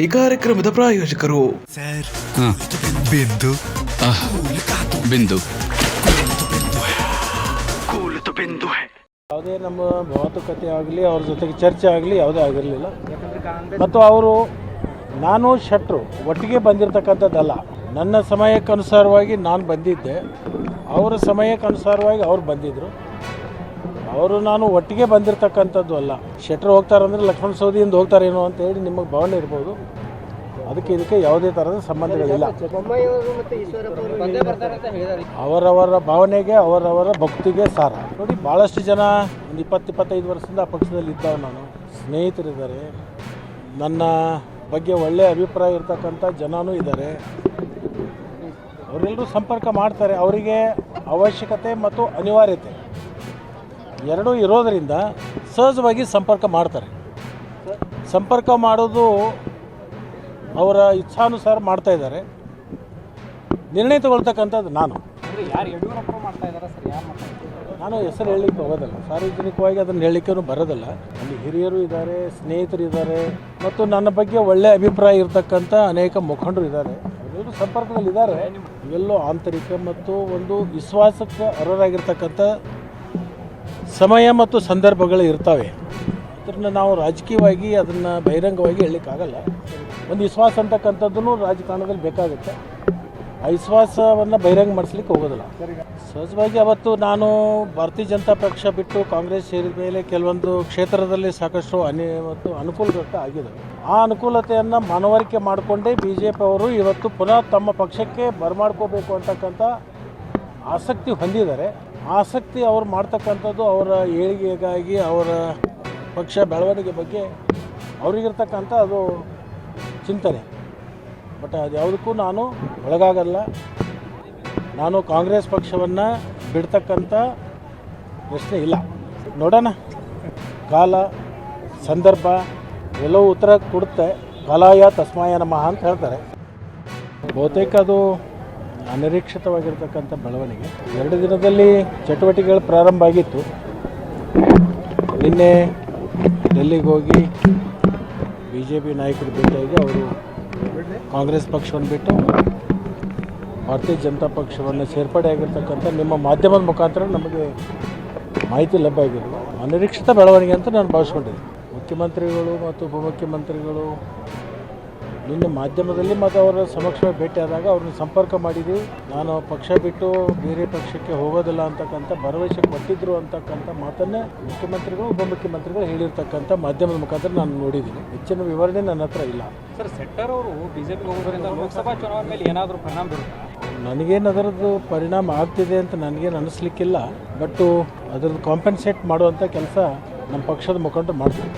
ಈ ಕಾರ್ಯಕ್ರಮದ ಪ್ರಾಯೋಜಕರು. ಬಿಂದು. ಬಿಂದು. ಯಾವುದೇ ನಮ್ಮ ಮಾತುಕತೆ ಆಗಲಿ ಅವ್ರ ಜೊತೆಗೆ ಚರ್ಚೆ ಆಗಲಿ ಯಾವುದೇ ಆಗಿರಲಿಲ್ಲ. ಮತ್ತು ಅವರು ನಾನು ಶೆಟ್ರು ಒಟ್ಟಿಗೆ ಬಂದಿರತಕ್ಕಂಥದ್ದಲ್ಲ. ನನ್ನ ಸಮಯಕ್ಕನುಸಾರವಾಗಿ ನಾನು ಬಂದಿದ್ದೆ. ಅವರ ಸಮಯಕ್ಕನುಸಾರವಾಗಿ ಅವ್ರು ಬಂದಿದ್ದರು ಅವರು ನಾನು ಒಟ್ಟಿಗೆ ಬಂದಿರತಕ್ಕಂಥದ್ದು ಅಲ್ಲ. ಶೆಟ್ರ್ ಹೋಗ್ತಾರೆ ಅಂದರೆ ಲಕ್ಷ್ಮಣ ಸೌದಿಯಿಂದ ಹೋಗ್ತಾರೇನೋ ಅಂತ ಹೇಳಿ ನಿಮಗೆ ಭಾವನೆ ಇರ್ಬೋದು. ಅದಕ್ಕೆ ಇದಕ್ಕೆ ಯಾವುದೇ ಥರದ ಸಂಬಂಧಗಳಿಲ್ಲ. ಅವರವರ ಭಾವನೆಗೆ, ಅವರವರ ಭಕ್ತಿಗೆ ಸಾರ. ನೋಡಿ ಭಾಳಷ್ಟು ಜನ ಒಂದು ಇಪ್ಪತ್ತು, ಇಪ್ಪತ್ತೈದು ವರ್ಷದಿಂದ ಆ ಪಕ್ಷದಲ್ಲಿ ಇದ್ದಾವೆ ನಾನು. ಸ್ನೇಹಿತರಿದ್ದಾರೆ. ನನ್ನ ಬಗ್ಗೆ ಒಳ್ಳೆಯ ಅಭಿಪ್ರಾಯ ಇರ್ತಕ್ಕಂಥ ಜನನೂ ಇದ್ದಾರೆ. ಅವರೆಲ್ಲರೂ ಸಂಪರ್ಕ ಮಾಡ್ತಾರೆ. ಅವರಿಗೆ ಅವಶ್ಯಕತೆ ಮತ್ತು ಅನಿವಾರ್ಯತೆ. ಎರಡೂ ಇರೋದರಿಂದ ಸಹಜವಾಗಿ ಸಂಪರ್ಕ ಮಾಡ್ತಾರೆ. ಸಂಪರ್ಕ ಮಾಡೋದು ಅವರ ಇಚ್ಛಾನುಸಾರ ಮಾಡ್ತಾ ಇದ್ದಾರೆ. ನಿರ್ಣಯ ತಗೊಳ್ತಕ್ಕಂಥದ್ದು ನಾನು. ನಾನು ಹೆಸರು ಹೇಳಲಿಕ್ಕೆ ಹೋಗೋದಲ್ಲ. ಸಾರ್ವಜನಿಕವಾಗಿ ಅದನ್ನು ಹೇಳಲಿಕ್ಕೂ ಬರೋದಲ್ಲ. ಅಲ್ಲಿ ಹಿರಿಯರು ಇದ್ದಾರೆ ಸ್ನೇಹಿತರು ಇದ್ದಾರೆ ಮತ್ತು ನನ್ನ ಬಗ್ಗೆ ಒಳ್ಳೆಯ ಅಭಿಪ್ರಾಯ ಇರತಕ್ಕಂಥ ಅನೇಕ ಮುಖಂಡರು ಇದ್ದಾರೆ. ಎಲ್ಲರೂ ಸಂಪರ್ಕದಲ್ಲಿ ಇದ್ದಾರೆ ಇವೆಲ್ಲೋ ಆಂತರಿಕ ಮತ್ತು ಒಂದು ವಿಶ್ವಾಸಕ್ಕೆ ಅರ್ಹರಾಗಿರ್ತಕ್ಕಂಥ ಸಮಯ ಮತ್ತು ಸಂದರ್ಭಗಳು ಇರ್ತವೆ. ಅದನ್ನು ನಾವು ರಾಜಕೀಯವಾಗಿ, ಅದನ್ನು ಬಹಿರಂಗವಾಗಿ ಹೇಳಲಿಕ್ಕಾಗಲ್ಲ. ಒಂದು ವಿಶ್ವಾಸ ಅಂತಕ್ಕಂಥದ್ದು ರಾಜಕಾರಣದಲ್ಲಿ ಬೇಕಾಗುತ್ತೆ. ಆ ವಿಶ್ವಾಸವನ್ನು ಬಹಿರಂಗ ಮಾಡಿಸ್ಲಿಕ್ಕೆ ಹೋಗೋದಿಲ್ಲ. ಸಹಜವಾಗಿ ಅವತ್ತು ನಾನು ಭಾರತೀಯ ಜನತಾ ಪಕ್ಷ ಬಿಟ್ಟು ಕಾಂಗ್ರೆಸ್ ಸೇರಿದ ಮೇಲೆ ಕೆಲವೊಂದು ಕ್ಷೇತ್ರದಲ್ಲಿ ಸಾಕಷ್ಟು ಅನಿ, ಮತ್ತು ಅನುಕೂಲತೆ ಆಗಿದೆ ಆ ಅನುಕೂಲತೆಯನ್ನು ಮನವರಿಕೆ ಮಾಡಿಕೊಂಡೇ ಬಿ ಜೆ ಪಿ ಅವರು ಇವತ್ತು ಪುನಃ ತಮ್ಮ ಪಕ್ಷಕ್ಕೆ ಬರಮಾಡ್ಕೋಬೇಕು ಅಂತಕ್ಕಂಥ ಆಸಕ್ತಿ ಹೊಂದಿದ್ದಾರೆ. ಆಸಕ್ತಿ ಅವ್ರು ಮಾಡ್ತಕ್ಕಂಥದ್ದು ಅವರ ಏಳಿಗೆಗಾಗಿ, ಅವರ ಪಕ್ಷ ಬೆಳವಣಿಗೆ ಬಗ್ಗೆ ಅವರಿಗಿರ್ತಕ್ಕಂಥ ಅದು ಚಿಂತನೆ. ಬಟ್ ಅದು ಯಾವುದಕ್ಕೂ ನಾನು ಒಳಗಾಗಲ್ಲ. ನಾನು ಕಾಂಗ್ರೆಸ್ ಪಕ್ಷವನ್ನು ಬಿಡ್ತಕ್ಕಂಥ ಪ್ರಶ್ನೆ ಇಲ್ಲ. ನೋಡೋಣ. ಕಾಲ, ಸಂದರ್ಭ ಎಲ್ಲವೂ ಉತ್ತರ ಕೊಡುತ್ತೆ. ಕಾಲಾಯ ತಸ್ಮಾಯ ನಮಃ ಅಂತ ಹೇಳ್ತಾರೆ. ಬಹುತೇಕ ಅದು ಅನಿರೀಕ್ಷಿತವಾಗಿರ್ತಕ್ಕಂಥ ಬೆಳವಣಿಗೆ. ಎರಡು ದಿನದಲ್ಲಿ ಚಟುವಟಿಕೆಗಳು ಪ್ರಾರಂಭ ಆಗಿತ್ತು. ನಿನ್ನೆ ಡೆಲ್ಲಿಗೆ ಹೋಗಿ ಬಿ ಜೆ ಪಿ ನಾಯಕರು ಭೇಟಿಯಾಗಿ ಅವರು ಕಾಂಗ್ರೆಸ್ ಪಕ್ಷವನ್ನು ಬಿಟ್ಟು ಭಾರತೀಯ ಜನತಾ ಪಕ್ಷವನ್ನು ಸೇರ್ಪಡೆ ಆಗಿರ್ತಕ್ಕಂಥ ನಿಮ್ಮ ಮಾಧ್ಯಮದ ಮುಖಾಂತರ ನಮಗೆ ಮಾಹಿತಿ ಲಭ್ಯ ಆಗಿರೋದು ಅನಿರೀಕ್ಷಿತ ಬೆಳವಣಿಗೆ ಅಂತ ನಾನು ಭಾವಿಸ್ಕೊಂಡಿದ್ದೆ ಮುಖ್ಯಮಂತ್ರಿಗಳು ಮತ್ತು ಉಪಮುಖ್ಯಮಂತ್ರಿಗಳು ನಿನ್ನೆ ಮಾಧ್ಯಮದಲ್ಲಿ ಮತ್ತು ಅವರ ಸಮಕ್ಷ ಭೇಟಿಯಾದಾಗ ಅವ್ರನ್ನ ಸಂಪರ್ಕ ಮಾಡಿದ್ವಿ. ನಾನು ಪಕ್ಷ ಬಿಟ್ಟು ಬೇರೆ ಪಕ್ಷಕ್ಕೆ ಹೋಗೋದಿಲ್ಲ ಅಂತಕ್ಕಂಥ ಭರವಸೆ ಕೊಟ್ಟಿದ್ರು ಅಂತಕ್ಕಂಥ ಮಾತನ್ನೇ ಮುಖ್ಯಮಂತ್ರಿಗಳು ಉಪಮುಖ್ಯಮಂತ್ರಿಗಳು ಹೇಳಿರ್ತಕ್ಕಂಥ ಮಾಧ್ಯಮದ ಮುಖಾಂತರ ನಾನು ನೋಡಿದ್ದೀನಿ. ಹೆಚ್ಚಿನ ವಿವರಣೆ ನನ್ನ ಹತ್ರ ಇಲ್ಲ. ಸರ್ ಸೆಟ್ಟರ್ ಅವರು ಬಿಜೆಪಿ ಹೋಗೋದ್ರಿಂದ ಲೋಕಸಭಾ ಚುನಾವಣೆ ಮೇಲೆ ಏನಾದರೂ ಪರಿಣಾಮ ಬೀರುತ್ತೆ? ನನಗೇನು ಅದರದ್ದು ಪರಿಣಾಮ ಆಗ್ತಿದೆ ಅಂತ ನನಗೇನು ಅನಿಸ್ಲಿಕ್ಕಿಲ್ಲ. ಬಟ್ಟು ಅದರದ್ದು ಕಾಂಪೆನ್ಸೇಟ್ ಮಾಡುವಂಥ ಕೆಲಸ ನಮ್ಮ ಪಕ್ಷದ ಮುಖಂಡರು ಮಾಡ್ತಾರೆ.